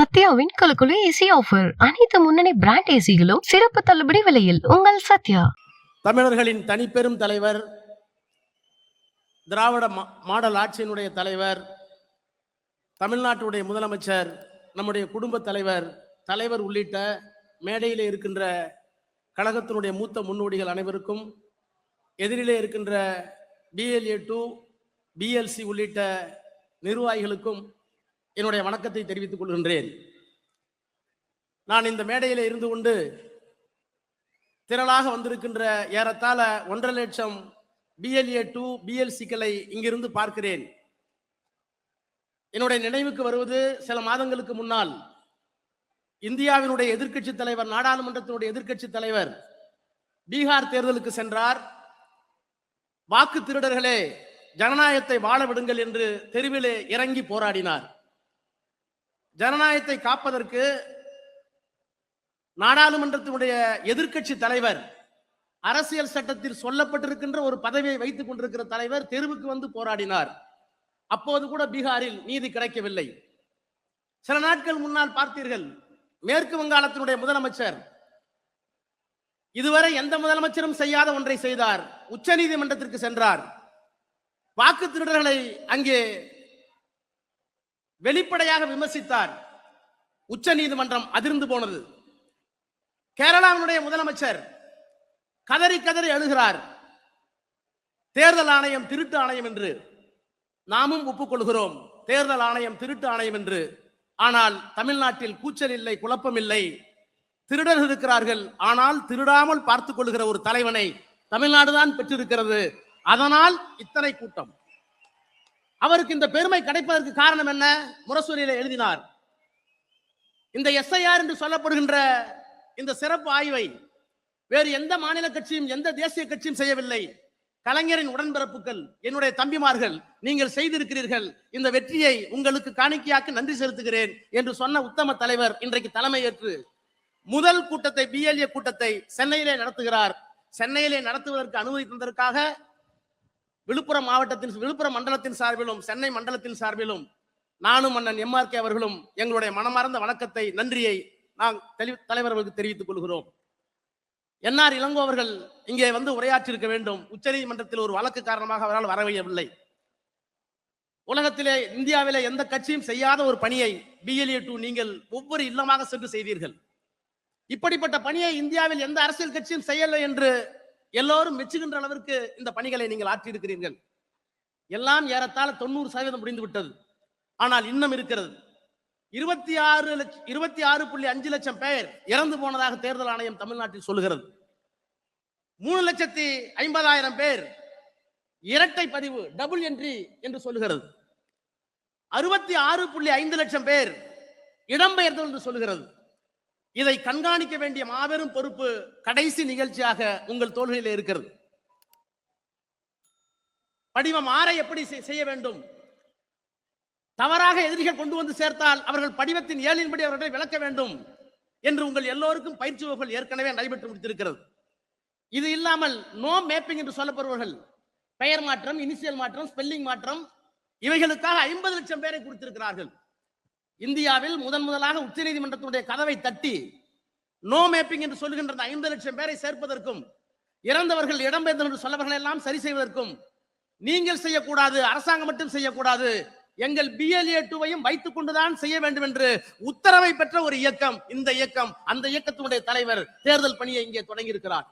சத்யாவின் குலுக்குழு AC offer அனைத்து முன்னணி brand ஏசிகளும் சிறப்பு தள்ளுபடி விலையில். உங்கள் சத்யா. தமிழர்களின் தனிப்பெரும் தலைவர் திராவிட மா- மாடல் ஆட்சியினுடைய தலைவர் தமிழ்நாட்டுடைய முதலமைச்சர் நம்முடைய குடும்பத் தலைவர் தலைவர் உள்ளிட்ட மேடையிலே இருக்கின்ற கழகத்தினுடைய மூத்த முன்னோடிகள் அனைவருக்கும் எதிரிலே இருக்கின்ற பிஎல்ஏ டூ பிஎல்சி உள்ளிட்ட நிர்வாகிகளுக்கும் என்னுடைய வணக்கத்தை தெரிவித்துக் கொள்கின்றேன். நான் இந்த மேடையில் இருந்து கொண்டு திரளாக வந்திருக்கின்ற ஏறத்தாழ ஒன்றரை லட்சம் பிஎல்ஏ டூ பிஎல்சிக்களை இங்கிருந்து பார்க்கிறேன். என்னுடைய நினைவுக்கு வருவது சில மாதங்களுக்கு முன்னால் இந்தியாவினுடைய எதிர்க்கட்சி தலைவர் நாடாளுமன்றத்தினுடைய எதிர்க்கட்சி தலைவர் பீகார் தேர்தலுக்கு சென்றார். வாக்கு திருடர்களே ஜனநாயகத்தை வாழ விடுங்கள் என்று தெருவிலே இறங்கி போராடினார். ஜனநாயகத்தை காப்பதற்கு நாடாளுமன்றத்தினுடைய எதிர்க்கட்சி தலைவர் அரசியல் சட்டத்தில் சொல்லப்பட்டிருக்கின்ற ஒரு பதவியை வைத்துக் கொண்டிருக்கிற தலைவர் தெருவுக்கு வந்து போராடினார். அப்போது கூட பீகாரில் நீதி கிடைக்கவில்லை. சில நாட்கள் முன்னால் பார்த்தீர்கள் மேற்கு வங்காளத்தினுடைய முதலமைச்சர் இதுவரை எந்த முதலமைச்சரும் செய்யாத ஒன்றை செய்தார். உச்ச நீதிமன்றத்திற்கு சென்றார். வாக்கு திருடர்களை அங்கே வெளிப்படையாக விமர்சித்தார். உச்ச நீதிமன்றம் அதிர்ந்து போனது. கேரளாவினுடைய முதலமைச்சர் கதறி கதறி அழுகிறார். தேர்தல் ஆணையம் திருட்டு ஆணையம் என்று நாமும் ஒப்புக்கொள்கிறோம். தேர்தல் ஆணையம் திருட்டு ஆணையம் என்று. ஆனால் தமிழ்நாட்டில் கூச்சல் இல்லை குழப்பம் இல்லை. திருடர் இருக்கிறார்கள். ஆனால் திருடாமல் பார்த்துக் கொள்கிற ஒரு தலைவனை தமிழ்நாடுதான் பெற்றிருக்கிறது. அதனால் இத்தனை கூட்டம். அவருக்கு இந்த பெருமை கிடைப்பதற்கு காரணம் என்ன? முரசொலியில எழுதினார். இந்த எஸ்ஐஆர் என்று சொல்லப்படுகின்ற இந்த சிறப்பு ஆய்வை வேறு எந்த மாநில கட்சியும் எந்த தேசிய கட்சியும் செய்யவில்லை. கலைஞரின் உடன்பிறப்புகள் என்னுடைய தம்பிமார்கள் நீங்கள் செய்திருக்கிறீர்கள். இந்த வெற்றியை உங்களுக்கு காணிக்கையாக்க நன்றி செலுத்துகிறேன் என்று சொன்ன உத்தம தலைவர் இன்றைக்கு தலைமையேற்று முதல் கூட்டத்தை பிஎல்ஏ கூட்டத்தை சென்னையிலே நடத்துகிறார். சென்னையிலே நடத்துவதற்கு அனுமதி தந்ததற்காக விழுப்புரம் மாவட்டத்தின் விழுப்புரம் மண்டலத்தின் சார்பிலும் சென்னை மண்டலத்தின் சார்பிலும் நானும் அண்ணன் எம்ஆர்கே அவர்களும் எங்களுடைய மனமார்ந்த வணக்கத்தை நன்றியை நான் தெளி- தலைவர்களுக்கு தெரிவித்துக் கொள்கிறோம். என்ஆர் இளங்கோ அவர்கள் இங்கே வந்து உரையாற்றியிருக்க வேண்டும். உச்சநீதிமன்றத்தில் ஒரு வழக்கு காரணமாக அவரால் வரவையவில்லை உலகத்திலே இந்தியாவிலே எந்த கட்சியும் செய்யாத ஒரு பணியை பிஎல்ஏ டூ நீங்கள் ஒவ்வொரு இல்லமாக சென்று செய்தீர்கள். இப்படிப்பட்ட பணியை இந்தியாவில் எந்த அரசியல் கட்சியும் செய்யலை என்று எல்லோரும் மெச்சுகின்ற அளவிற்கு இந்த பணிகளை நீங்கள் ஆற்றியிருக்கிறீர்கள். எல்லாம் ஏறத்தாழ தொண்ணூறு சதவீதம் முடிந்து விட்டது ஆனால் இன்னும் இருக்கிறது. இருபத்தி ஆறு லட்சம் இருபத்தி ஆறு புள்ளி அஞ்சு லட்சம் பேர் இறந்து போனதாக தேர்தல் ஆணையம் தமிழ்நாட்டில் சொல்லுகிறது. மூணு லட்சத்தி ஐம்பதாயிரம் பேர் இரட்டை பதிவு டபுள் என்ட்ரி என்று சொல்லுகிறது. அறுபத்தி ஆறு புள்ளி ஐந்து லட்சம் பேர் இடம்பெயர்ந்தோர் என்று சொல்லுகிறது. இதை கண்காணிக்க வேண்டிய மாபெரும் பொறுப்பு கடைசி நிகழ்ச்சியாக உங்கள் தோள்களில் இருக்கிறது. படிவம் ஆறை எப்படி செய்- செய்ய வேண்டும்? தவறாக எதிரிகள் கொண்டு வந்து சேர்த்தால் அவர்கள் படிவத்தின் ஏழின்படி அவர்களை விளக்க வேண்டும் என்று உங்கள் எல்லோருக்கும் பயிற்சி வகுப்புகள் ஏற்கனவே நடைபெற்று முடித்திருக்கிறது. இது இல்லாமல் நோ மேப்பிங் என்று சொல்லப்படுபவர்கள் பெயர் மாற்றம் இனிஷியல் மாற்றம் ஸ்பெல்லிங் மாற்றம் இவைகளுக்காக ஐம்பது லட்சம் பேரை கொடுத்திருக்கிறார்கள். இந்தியாவில் முதன் முதலாக உச்சநீதிமன்றத்தினுடைய கதவை தட்டி நோ மேப்பிங் என்று சொல்லுகின்ற அந்த ஐந்து லட்சம் பேரை சேர்ப்பதற்கும் இறந்தவர்கள் இடம்பெயர்ந்தவர் என்று சொல்லவர்கள் எல்லாம் சரி செய்வதற்கும் நீங்கள் செய்யக்கூடாது அரசாங்கம் மட்டும் செய்யக்கூடாது எங்கள் பிஎல்ஏ டூவையும் வைத்துக் கொண்டுதான் செய்ய வேண்டும் என்று உத்தரவை பெற்ற ஒரு இயக்கம் இந்த இயக்கம் அந்த இயக்கத்தினுடைய தலைவர் தேர்தல் பணியை இங்கே தொடங்கி இருக்கிறார்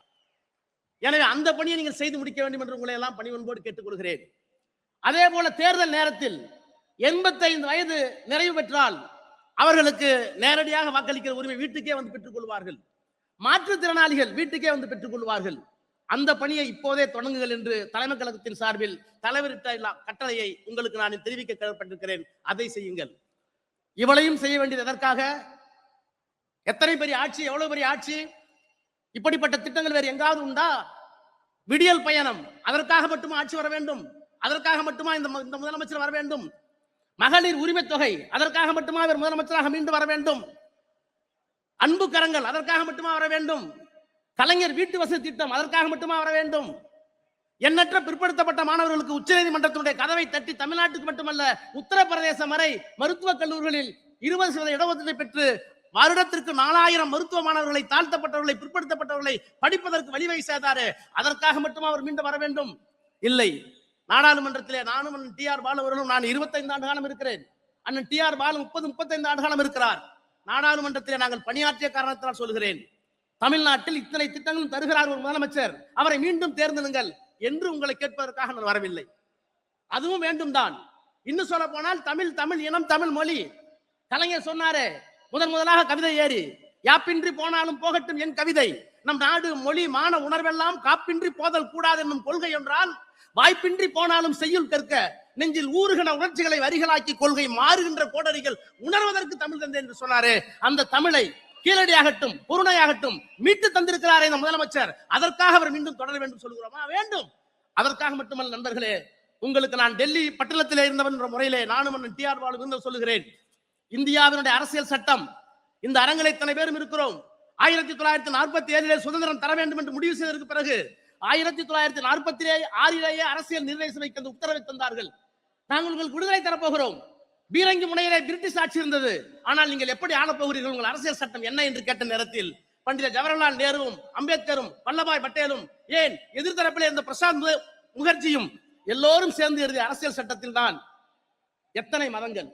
எனவே அந்த பணியை நீங்கள் செய்து முடிக்க வேண்டும் என்று உங்களை எல்லாம் பணிவன்போடு கேட்டுக்கொள்கிறேன். அதே போல தேர்தல் நேரத்தில் எண்பத்தைந்து வயது நிறைவு பெற்றால் அவர்களுக்கு நேரடியாக வாக்களிக்கிற உரிமை வீட்டுக்கே வந்து பெற்றுக்கொள்வார்கள் மாற்றுத்திறனாளிகள் வீட்டுக்கே வந்து பெற்றுக்கொள்வார்கள் அந்த பணியை இப்போதே தொடங்குங்கள் என்று தலைமை கழகத்தின் சார்பில் தலைவரிட்ட கட்டளையை உங்களுக்கு நான் தெரிவிக்க கடமைப்பட்டிருக்கிறேன் அதை செய்யுங்கள். இவளையும் செய்ய வேண்டியது எதற்காக? எத்தனை பெரிய ஆட்சி எவ்வளவு பெரிய ஆட்சி? இப்படிப்பட்ட திட்டங்கள் வேறு எங்காவது உண்டா? விடியல் பயணம் அதற்காக மட்டுமா ஆட்சி வர வேண்டும்? அதற்காக மட்டுமா இந்த இந்த முதலமைச்சர் வர வேண்டும்? மகளிர் உரிமை தொகை அதற்காக மட்டுமா அவர் முதலமைச்சராக மீண்டும் வர வேண்டும்? அன்பு கரங்கள் அதற்காக மட்டுமா வர வேண்டும்? கலைஞர் வீட்டு வசதி திட்டம் அதற்காக மட்டுமா வர வேண்டும்? எண்ணற்ற பிற்படுத்தப்பட்ட மாணவர்களுக்கு உச்சநீதிமன்றத்தினுடைய கதவை தட்டி தமிழ்நாட்டுக்கு மட்டுமல்ல உத்தரப்பிரதேசம் வரை மருத்துவக் கல்லூரிகளில் இருபது சதவீத இடஒதுக்கீட்டை பெற்று வருடத்திற்கு நாலாயிரம் மருத்துவ மாணவர்களை தாழ்த்தப்பட்டவர்களை பிற்படுத்தப்பட்டவர்களை படிப்பதற்கு வழிவகை செய்தாரு. அதற்காக மட்டும் அவர் மீண்டும் வர வேண்டும்? இல்லை. நாடாளுமன்றத்திலே நானும் அண்ணன் டி ஆர் பாலு அவர்களும் நான் 25 ஆண்டு காலம் இருக்கிறேன். அண்ணன் டி ஆர் பாலு முப்பது முப்பத்தைந்து ஆண்டு காலம் இருக்கிறார். நாடாளுமன்றத்திலே நாங்கள் பணியாற்றிய காரணத்தால் சொல்கிறேன் தமிழ்நாட்டில் இத்தனை திட்டங்களும் தருகிறார் ஒரு முதலமைச்சர். அவரை மீண்டும் தேர்ந்தெடுங்கள் என்று உங்களை கேட்பதற்காக நான் வரவில்லை. அதுவும் வேண்டும் தான். இன்னும் சொல்ல போனால் தமிழ் தமிழ் இனம் தமிழ் மொழி. கலைஞர் சொன்னாரே முதன் முதலாக கவிதை ஏறி. யாப்பின்றி போனாலும் போகட்டும் என் கவிதை. நம் நாடு மொழி மான உணர்வெல்லாம் காப்பின்றி போதல் கூடாது என்னும் கொள்கை என்றால் வாய்ப்பின்றி போனாலும் செய்யுள் கற்க நெஞ்சில் ஊறுகிற உணர்ச்சிகளை வரிகளாக்கி கொள்கை மாறுகின்ற கோடரிகள் உணர்வதற்கு தமிழ் தந்தை என்று சொன்னாரே. அந்த தமிழை கீழடியாகட்டும் பொருணையாகட்டும் மீட்டு தந்திருக்கிறாரே இந்த முதலமைச்சர். அதற்காக அவர் மீண்டும் தொடர வேண்டும் சொல்கிறோமா வேண்டும். அதற்காக மட்டுமல்ல நண்பர்களே உங்களுக்கு நான் டெல்லி பட்டணத்திலே இருந்தவன் என்ற முறையிலே நானும் டி ஆர் பாலு சொல்லுகிறேன். இந்தியாவினுடைய அரசியல் சட்டம் இந்த அரங்கில் இத்தனை பேரும் இருக்கிறோம். ஆயிரத்தி தொள்ளாயிரத்தி நாற்பத்தி ஏழிலே சுதந்திரம் தர வேண்டும் என்று முடிவு செய்ததற்கு பிறகு ஆயிரத்தி தொள்ளாயிரத்தி நாற்பத்தி ஆறிலேயே அரசியல் நிர்ணய சபைக்கு அந்த உத்தரவை தந்தார்கள். நாங்கள் உங்களுக்கு விடுதலை தரப்போகிறோம். பீரங்கி முனையிலே பிரிட்டிஷ் ஆட்சி இருந்தது. ஆனால் நீங்கள் எப்படி ஆளப்போகிறீர்கள்? உங்கள் அரசியல் சட்டம் என்ன என்று கேட்ட நேரத்தில் பண்டித ஜவஹர்லால் நேருவும் அம்பேத்கரும் வல்லபாய் பட்டேலும் ஏன் எதிர்த்தரப்பிலே இருந்த பிரசாந்த் முகர்ஜியும் எல்லோரும் சேர்ந்து எழுதிய அரசியல் சட்டத்தில் தான் எத்தனை மதங்கள்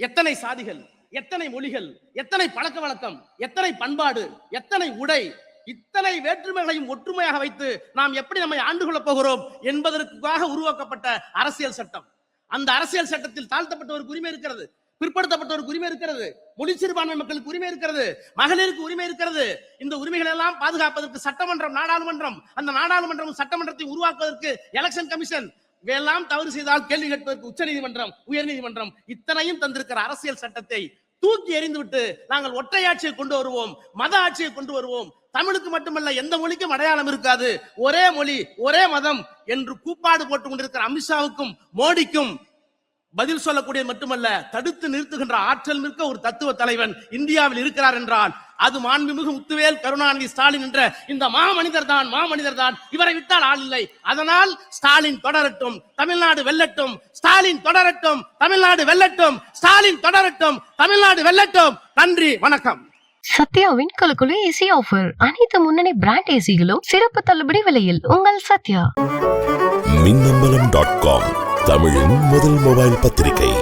எத்தனை சாதிகள் எத்தனை மொழிகள் எத்தனை பழக்க வழக்கம் எத்தனை பண்பாடு எத்தனை உடை இத்தனை வேற்றுமைகளையும் ஒற்றுமையாக வைத்து நாம் எப்படி நம்மை ஆண்டு கொள்ளப் போகிறோம் என்பதற்காக உருவாக்கப்பட்ட அரசியல் சட்டம். அந்த அரசியல் சட்டத்தில் தாழ்த்தப்பட்டவருக்கு உரிமை இருக்கிறது பிற்படுத்தப்பட்டவருக்கு உரிமை இருக்கிறது மொழி சிறுபான்மை மக்களுக்கு உரிமை இருக்கிறது மகளிருக்கு உரிமை இருக்கிறது. இந்த உரிமைகள் எல்லாம் பாதுகாப்பதற்கு சட்டமன்றம் நாடாளுமன்றம் அந்த நாடாளுமன்றம் சட்டமன்றத்தை உருவாக்குவதற்கு எலெக்ஷன் கமிஷன் இவையெல்லாம் தவறு செய்தால் கேள்வி கேட்பதற்கு உச்சநீதிமன்றம் உயர்நீதிமன்றம் இத்தனையும் தந்திருக்கிற அரசியல் சட்டத்தை தூக்கி எறிந்துவிட்டு நாங்கள் ஒற்றையாட்சியை கொண்டு வருவோம் மத ஆட்சியை கொண்டு வருவோம். தமிழுக்கு மட்டுமல்ல எந்த மொழிக்கும் அடையாளம் இருக்காது. ஒரே மொழி ஒரே மதம் என்று கூப்பாடு போட்டுக் கொண்டிருக்கிற அமித்ஷாவுக்கும் மோடிக்கும் பதில் சொல்லக்கூடிய மட்டுமல்ல தடுத்து நிறுத்துகின்ற ஆற்றல் மிக்க ஒரு தத்துவ தலைவன் இந்தியாவில் இருக்கிறார் என்றால் அது மாண்புமிகு முத்துவேல் கருணாநிதி ஸ்டாலின் என்ற இந்த மாமனிதர் தான் மாமனிதர் தான். இவரை விட்டால் ஆள் இல்லை. அதனால் ஸ்டாலின் தொடரட்டும் தமிழ்நாடு வெல்லட்டும் ஸ்டாலின் தொடரட்டும் தமிழ்நாடு வெல்லட்டும் ஸ்டாலின் தொடரட்டும் தமிழ்நாடு வெல்லட்டும். நன்றி வணக்கம். சத்யாவின் குலுக்குலு ஏசி ஆஃபர். அனைத்து முன்னணி பிராண்ட் ஏசிகளும் சிறப்பு தள்ளுபடி விலையில். உங்கள் சத்யா. மின்னம்பலம் டாட் காம் தமிழின் முதல் மொபைல் பத்திரிகை.